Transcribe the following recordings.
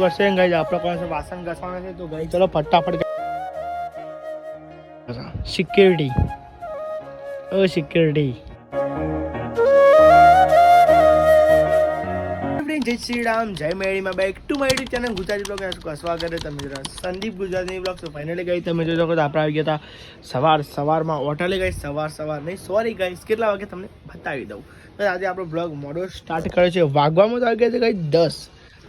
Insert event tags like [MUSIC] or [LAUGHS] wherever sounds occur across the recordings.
કરશે ગાઈ આપણે પાસે વાસણ ઘસવાના છે, તો ગાઈ ચલો ફટાફટ સિક્યુરિટી ઓ સિક્યુરિટી જય શ્રી રામ, જય મેળીમાં back to my YouTube channel Gujarati blog શું સ્વાગત છે તમે જરા? સંદીપ ગુજરાતી બ્લોગ તો ફાઇનલી ગઈ તમે જોઈ શકો તો આપણે આવી ગયા હતા સવાર, સવારમાં હોટલે ગઈ સવાર સવાર નહીં સોરી ગાઈસ, કેટલા વાગે તમને બતાવી દઉં. આજે આપણો બ્લોગ મોડો સ્ટાર્ટ કર્યો છે, વાગવામાં તો આવી ગયા છે ગાઈ દસ.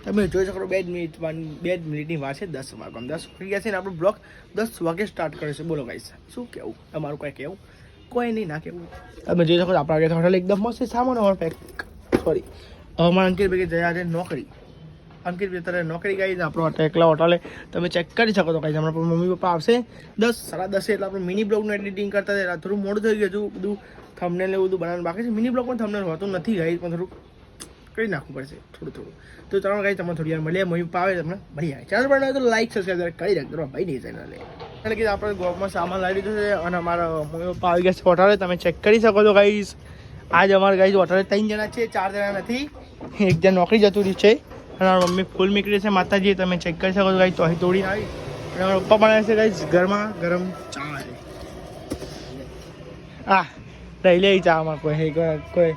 તમે જોઈ શકો બે જ મિનિટ બે જ મિનિટની વાર છે, દસ વાગવામાં દસ વાગી ગયા છે ને આપણો બ્લોગ દસ વાગે સ્ટાર્ટ કરે છે. બોલો ગાઈસ શું કેવું? તમારું કંઈ કેવું? કોઈ નહીં, ના કેવું. તમે જોઈ શકો આપણા આગળ હોટલ એકદમ મસ્ત સામાન અમારો પેક સોરી હવે મારા અંકિત ભાઈ જયા છે નોકરી. અંકિત ભાઈ અત્યારે નોકરી ગઈ આપણો એકલા હોટલે તમે ચેક કરી શકો તો કઈ હમણાં મમ્મી પપ્પા આવશે. દસ, સાડા દસે એટલે આપણે મિની બ્લોગનું એડિટિંગ કરતા હતા. થોડું મોડું થઈ ગયું હતું. બધું થમને એવું બધું બનાવવાનું બાકી છે. મિની બ્લોગમાં થમને હોતું નથી ગઈ પણ થોડું કરી નાખવું પડશે થોડું થોડું. તો ચાલો ગાઈ તમને થોડી વાર મળીએ. મમ્મી પાવે તમને. મળી જાય. ચાલો પણ તો લાઈક સબસ્ક્રાઈબ કરી રાખજો ભાઈ નહીં ચેનલે કારણ કે આપણે ગોપમાં સામાન લાવી દીધો છે અને અમારા મમ્મી પપ્પા આવી ગયા છે હોટલે. તમે ચેક કરી શકો છો ગાઈઝ આજ અમારા ગાઈઝ હોટલે ત્રણ જણા છે ચાર જણા નથી. એક જણ નોકરી જતું રહ્યું છે. અને મારા મમ્મી ફૂલ નીકળી છે. માતાજી, તમે ચેક કરી શકો છો ગાઈ તો અહીં તોડીને આવી. અને મારા પપ્પા બનાવે છે ગાઈઝ ઘરમાં. ગરમ ચા આ લઈ લે કોઈ. હે, કોઈ કોઈ.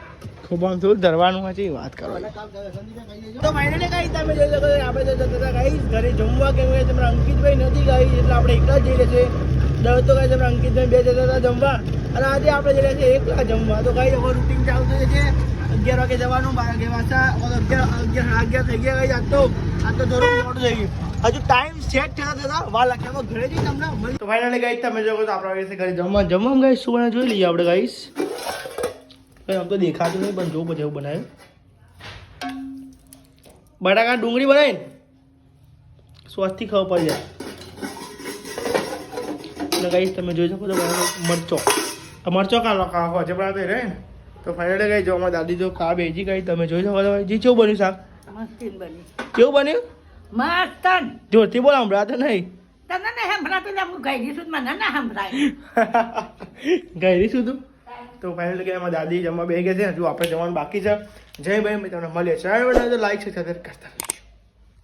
આમ થોડું ધરવાનું એ વાત કરો. તો ફાઇનલી ગાઈ તમે જોઈ શકો આપણે જતા હતા ગાઈ ઘરે જમવા કે તમારા અંકિતભાઈ નથી ગાઈ, એટલે આપણે એકલા જ રહ્યા છે દર તો ગાઈ તમારા અંકિતભાઈ બે જતા હતા જમવા. અને આજે આપણે જઈએ છીએ એકલા જમવા. તો ગાઈ હવે રૂટીન ચાલુ થઈ છે. અગિયાર વાગે જવાનું, બાર વાગે વાંચા અગિયાર અગિયાર અગિયાર થઈ ગયા ગાઈ આજ તો આજ તો થોડું મોડું થઈ ગયું. હજુ ટાઈમ સેટ થતા થતા વાર લાગે ઘરે જઈ તમને તો ફાઇનલી ગાઈ તમે જો તો આપણે ઘરે જમવા. જમવા ગાઈશ શું જોઈ લઈએ આપણે ગાઈસ. કઈ આમ તો દેખાતું નહીં પણ જોવું પછી એવું બનાવ્યું. બટાકા ડુંગળી બનાવીને સ્વાસ્થ્ય ખબર પડી જાય. ગાઈસ તમે જોઈ શકો છો મરચો. મરચો કાં કાંકો છે પણ તો રહે ને તો ફાઇનલી ગઈ જો અમારી દાદી જો કા બેજી ગઈ તમે જોઈ શકો છો. જી કેવું બન્યું શાક? કેવું બન્યું? મસ્તન. જોરથી બોલ સંભળાતો નહીં. તને ને સંભળાતું ને હું ગઈ છું મને ના હમણાં ગઈ સુધી તો? ફાઇનલી કે એમાં દાદી જમવા બે ગયા છે. હજુ આપણે જવાનું બાકી છે. જય ભાઈ મેં તમને મળીએ. તો લાઈક છે સાથે કરતા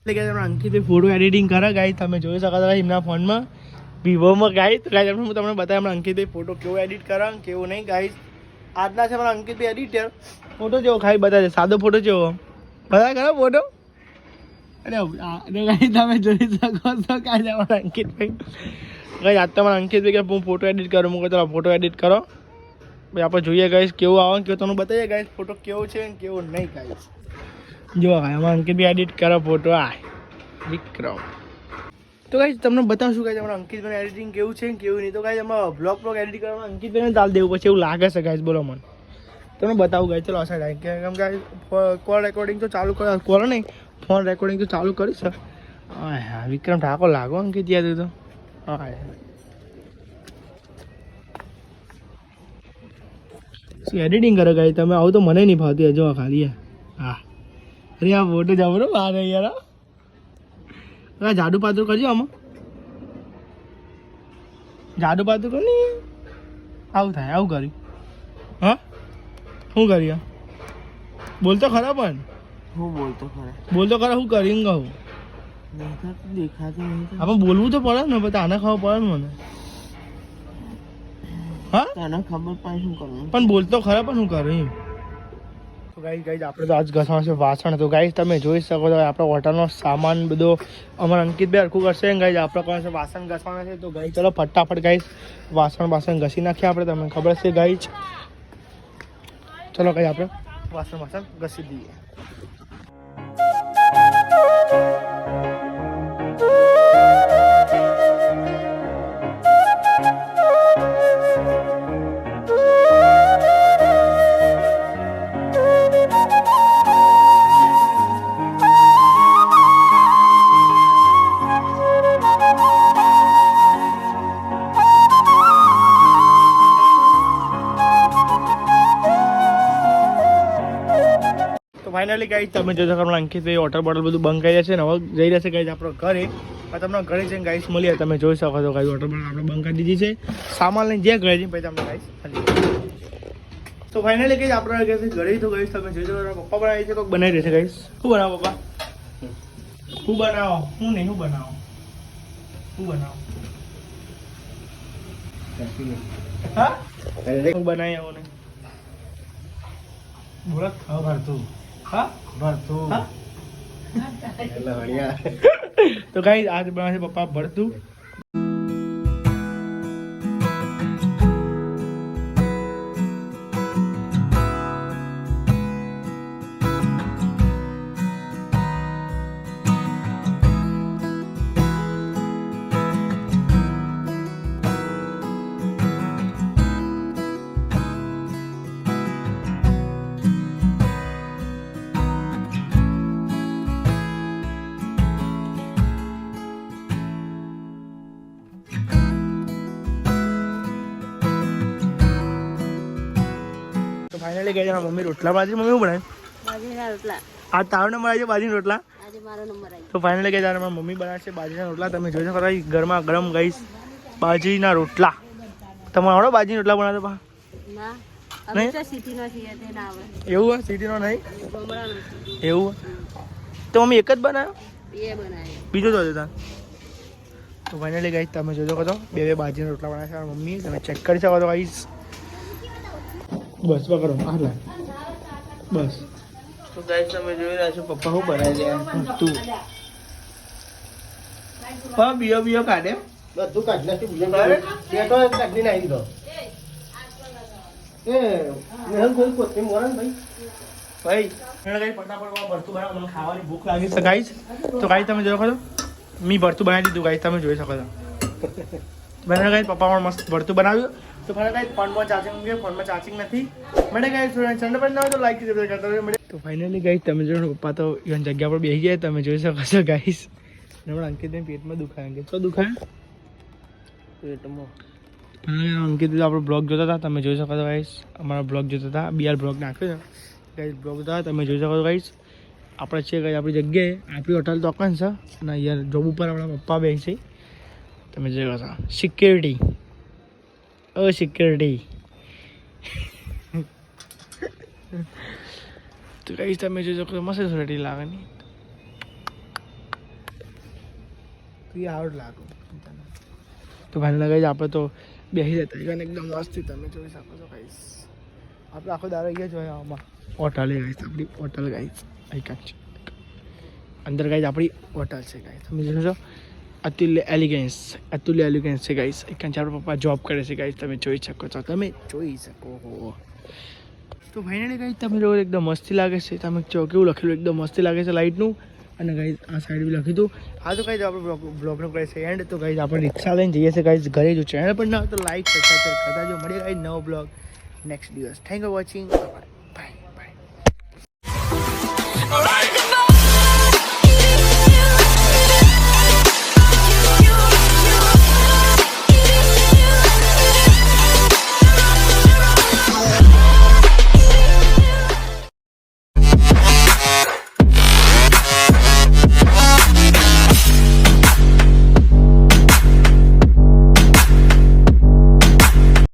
એટલે કે તમે અંકિત ફોટો એડિટિંગ કરે. ગાઈ તમે જોઈ શકો છો એમના ફોનમાં વિવોમાં ગાઈ તો ગાઈ હું તમને બતાવ્યા હમણાં અંકિતભાઈ ફોટો કેવો એડિટ કરે કેવો નહીં. ગાઈ આજના છે મારા અંકિતભાઈ એડિટર ફોટો જેવો ખાઈ બતાવે સાદો ફોટો જેવો. બધા કરો ફોટો અરે ગાઈ તમે જોઈ શકો છો કાંઈ અમારા અંકિતભાઈ ગાઈ આજ તમારા અંકિતભાઈ કે હું ફોટો એડિટ કરું, હું કહું ફોટો એડિટ કરો. ભાઈ, આપણે જોઈએ ગાઈશ કેવું આવે કેવું તમને બતાવીએ ગાઈશ ફોટો કેવો છે ને કેવો નહીં ગાઈશ જો ભાઈ અંકિત ભાઈ એડિટ કરો ફોટો આ વિક્રમ. તો ગાઈશ તમને બતાવશું ગાઈશ અમારા અંકિતભાઈ એડિટિંગ કેવું છે કેવું નહીં. તો ગાઈશ અમારા બ્લોગ બ્લોગ એડિટ કરવામાં અંકિતભાઈને ચાલ દેવું પછી એવું લાગે છે ગાઈશ બોલો મને. તમને બતાવું ગાઈશ ચલો આશા સાઈડ કેમ કે કોલ રેકોર્ડિંગ તો ચાલુ કરો કોલ નહીં ફોન રેકોર્ડિંગ તો ચાલુ કરી છે. હા હા, વિક્રમ ઠાકોર લાગો અંકિત યાદ તો. હા. શું એડિટિંગ કરો ગાઈ તમે આવું તો મને નહીં ભાવતી. હજુ ખાલી હા. અરે આ ફોટો ને બહાર યાર અરે જાડુ પાતળું કરજો આમાં. જાડુ પાતળું કર ને. આવું થાય આવું કર્યું. હા? શું કર્યું? બોલતો ખરા પણ. હું બોલતો ખરા. બોલતો ખરા શું કર્યું કહું. દેખાતું દેખાતું નહીં આપણે બોલવું તો પડે ને પછી આને ખબર પડે ને મને. હા? તને ખબર પણ શું કરવું પણ બોલતો ખરા પણ હું કરું તો ગાઈસ ગાઈસ આપણે તો આજ ઘસવાનું છે વાસણ તો ગાઈસ તમે જોઈ શકો છો આપણા હોટલનો સામાન બધો અમારા અંકિત બે હરખું કરશે. ગાઈ આપણે કોણ છે વાસણ ઘસવાના છે. તો ગાઈ ચલો ફટાફટ ગાઈશ વાસણ વાસણ ઘસી નાખીએ આપણે. તમને ખબર છે ગાઈસ ચલો ગાઈ આપણે વાસણ વાસણ ઘસી દઈએ. ફાઇનલી ગાઈ તમે જોજો કે અંકિતભાઈ વોટર બોટલ બધું બંધ કરી છે ને હવે જઈ રહેશે ગાઈ આપણો ઘરે. તમને ઘરે જઈને ગાઈસ મળીએ. તમે જોઈ શકો છો ગાઈ વોટર બોટલ આપણે બંધ કરી દીધી છે. સામાન લઈને જે ઘરે જઈને પછી તમને ગાઈસ તો ફાઇનલી કઈ આપણે ઘરે તો ગાઈસ તમે જોજો પપ્પા બનાવી છે તો બનાવી રહેશે ગાઈસ શું બનાવો, પપ્પા? શું બનાવો? હું નહીં, હું બનાવો? શું બનાવો? હું? બનાવી આવો ને બોલા ખાવ ભરતું [LAUGHS] તો કઈ આજ બનાવે પપ્પા ભરતું. તો ફાઇનલી મમ્મી રોટલા બાજરી મમ્મી શું બનાવ્યું રોટલા. આ તાવ નંબર આવી છે બાજરીના રોટલા? આજે તો ફાઇનલી ગઈ મારા મમ્મી બનાવશે બાજરીના રોટલા. તમે જોઈ શકો ઘરમાં ગરમા ગરમ ગઈશ બાજરીના રોટલા. તમે આવડો બાજરીના રોટલા બનાવતો પા તો તે એવું સિટીનો નહીં? એવું તો મમ્મી એક જ બનાવ્યો બીજો જોજો હતા તો ફાઇનલી ગાઈશ તમે જોજો કહો બે બે બાજરીના રોટલા બનાવે છે મમ્મી. તમે ચેક કરી શકો તો ગાઈસ. બસ પકડો હાલા બસ. તો ગાઈસ તમે જોઈ રહ્યા છો પપ્પા હું બનાવી રહ્યા તું. પપ્પા બીઓ બીઓ કાઢે. બધું કાઢી નાખ્યું બીજું પેટો કાઢી નાખી દીધો એ મેહલ કોઈ કોથળી મોરે ભાઈ? ભાઈ. ખાવાની ભૂખ લાગી છે. ગાઈસ તો ગાઈસ તમે જોઈ શકો છો? મેં ભરતું બનાવી દીધું ગાઈ તમે જોઈ શકો છો. મને ગાઈસ પપ્પા પણ મસ્ત ભરતું બનાવ્યું. તો ફાઇનલ ગાઈસ ફોનમાં ચાર્જિંગ મૂકે ફોનમાં ચાર્જિંગ નથી મને ગાઈસ ચેનલ પર ના હોય તો લાઈક કરી કરતા રહો મળે તો ફાઇનલી ગાઈસ તમે જોઈ પપ્પા તો ઈવન જગ્યા પર બેસી ગયા તમે જોઈ શકો છો ગાઈસ હમણાં અંકિતને પેટમાં દુખાય અંકિત તો દુખાય પેટમાં હા, અંકિત આપણો બ્લોગ જોતા હતા તમે જોઈ શકો છો ગાઈસ અમારો બ્લોગ જોતા હતા બીઆર બ્લોગ નાખ્યો છે ગાઈસ બ્લોગ જોતા તમે જોઈ શકો છો ગાઈસ આપણે છે ગાઈસ આપણી જગ્યાએ આપણી હોટલ તો છે અને અહીંયા જોબ ઉપર આપણા પપ્પા બે છે તમે જોઈ શકો છો સિક્યુરિટી ઓ સિક્યુરિટી તો કઈ તમે જોઈ શકો મસ્ત સોસાયટી લાગે નહીં તો એ આવડ લાગો તો ભાઈ કઈ આપણે તો બેસી જતા અને એકદમ મસ્તી તમે જોઈ શકો છો કઈ આપણે આખો દારો અહીંયા જોયા આમાં હોટલ એ ગાઈસ આપણી હોટલ ગાઈસ આઈકન છે અંદર ગાઈઝ આપણી હોટલ છે ગાઈસ તમે છો અતુલ્ય એલિગન્સ અતુલ્ય એલિગન્સ છે ગાઈસ આપણા પપ્પા જોબ કરે છે ગાઈસ તમે જોઈ શકો છો. તમે જોઈ શકો હો. તો ફાઇનલી ગાઈસ તમે જો એકદમ મસ્તી લાગે છે. તમે જો કેવું લખેલું, એકદમ મસ્તી લાગે છે લાઇટનું અને ગાઈ આ સાઈડ બી લખ્યું હતું. આ તો ગાઈસ આપણે બ્લોગ બ્લોગનું કરે છે એન્ડ તો ગાઈસ આપણે રિક્ષા લઈને જઈએ છીએ ગાઈસ ઘરે. જો ચેનલ પર ના તો લાઈક સબસ્ક્રાઈબ કરતા જો મળીએ ગાઈસ નવો બ્લોગ નેક્સ્ટ દિવસ. Thank you watching bye